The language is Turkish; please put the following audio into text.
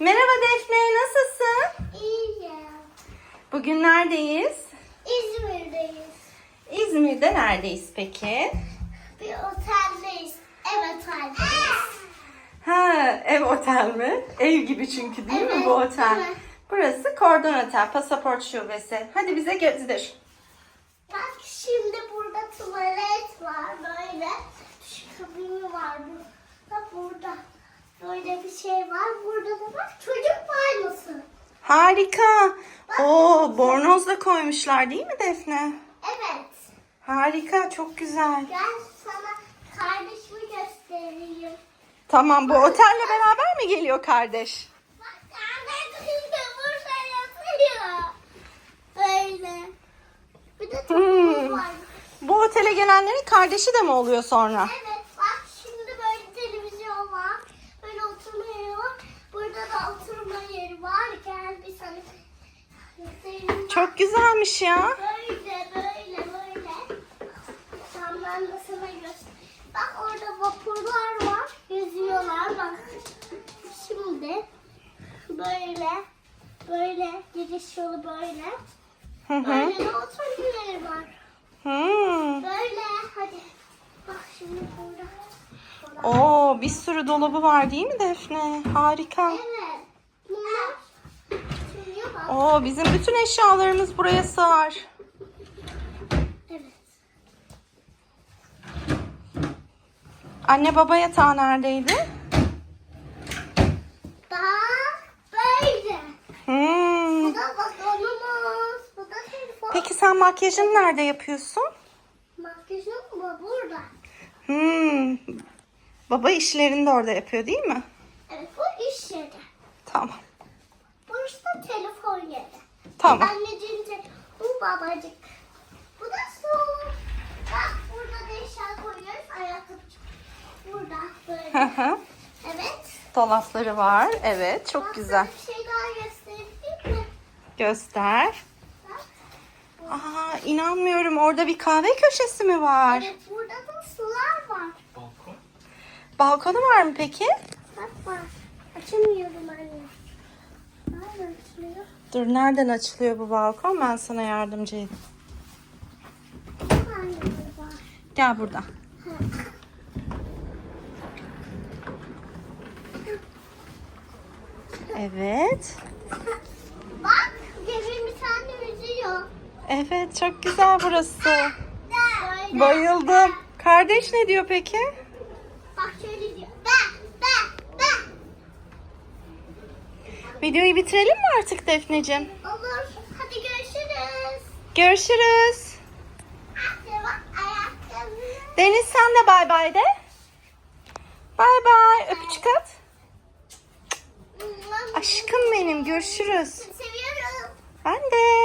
Merhaba Defne, nasılsın? İyiyim. Bugün neredeyiz? İzmir'deyiz. İzmir'de neredeyiz peki? Bir oteldeyiz. Evet oteldeyiz. Ha, ev otel mi? Ev gibi çünkü değil mi Evet, bu otel? evet. Burası Kordon Otel, pasaport şubesi. Hadi bize gezdir. Bak şimdi burada tuvalet var böyle. Şu kabini var. bu- Bak burada. Böyle bir şey var. Burada da bak çocuk banyosu. Harika. Oo, bornoz da koymuşlar değil mi Defne? Evet. Harika, çok güzel. Gel sana kardeşimi göstereyim. Tamam, bu otelle beraber mi geliyor kardeş? Bak kardeşim de burada yatıyor. Böyle. Bir de Hmm. var. Bu otele gelenlerin kardeşi de mi oluyor sonra? Evet bak şimdi böyle televizyon var. Böyle oturma yeri var. Burada da oturma yeri var. Gel bir sana göstereyim. Çok güzelmiş ya. Böyle böyle böyle. Sana göster. Bak orada vapurlar var. Yüzüyorlar bak. Şimdi böyle böyle giriş yolu böyle. Hı hı. Böyle de oturma yeri var. Hmm. Böyle hadi. Bak şimdi burada. Oo, bir sürü dolabı var değil mi Defne? Harika. Evet. Oo, bizim bütün eşyalarımız buraya sığar. Evet. Anne baba yatağı neredeydi? Bak böyle. Hmm. Bu da balonumuz. Bu da telefon. Peki sen makyajını nerede yapıyorsun? Makyajım mı burada? Hmm. Baba işlerini de orada yapıyor değil mi? Evet bu iş yeri. Tamam. Burası da telefon yeri. Tamam. Anneciğim bu babacık. Bu da su. Bak burada da eşya koyuyoruz. Ayakkabı. Burada böyle. hı. Evet. Dolapları var. Evet, çok Bak, güzel. Bir şey daha göstereyim mi? Göster. Bak. Aa, inanmıyorum. Orada bir kahve köşesi mi var? Evet burada da sular var. Balkonu var mı peki? Bak var. Açamıyorum açılıyor? Dur, nereden açılıyor bu balkon? Ben sana yardımcı edeyim. Gel burada. Evet. Bak gelin bir tane yüzüyor. Evet, çok güzel burası. Bayıldım. Kardeş ne diyor peki? Bak şöyle diyor. Ben, ben, ben. Videoyu bitirelim mi artık Defneciğim? Olur. Hadi görüşürüz. Görüşürüz. Deniz sen de bay bay de. Bay bay. Öpücük at. Aşkım benim görüşürüz. Seviyorum. Ben de.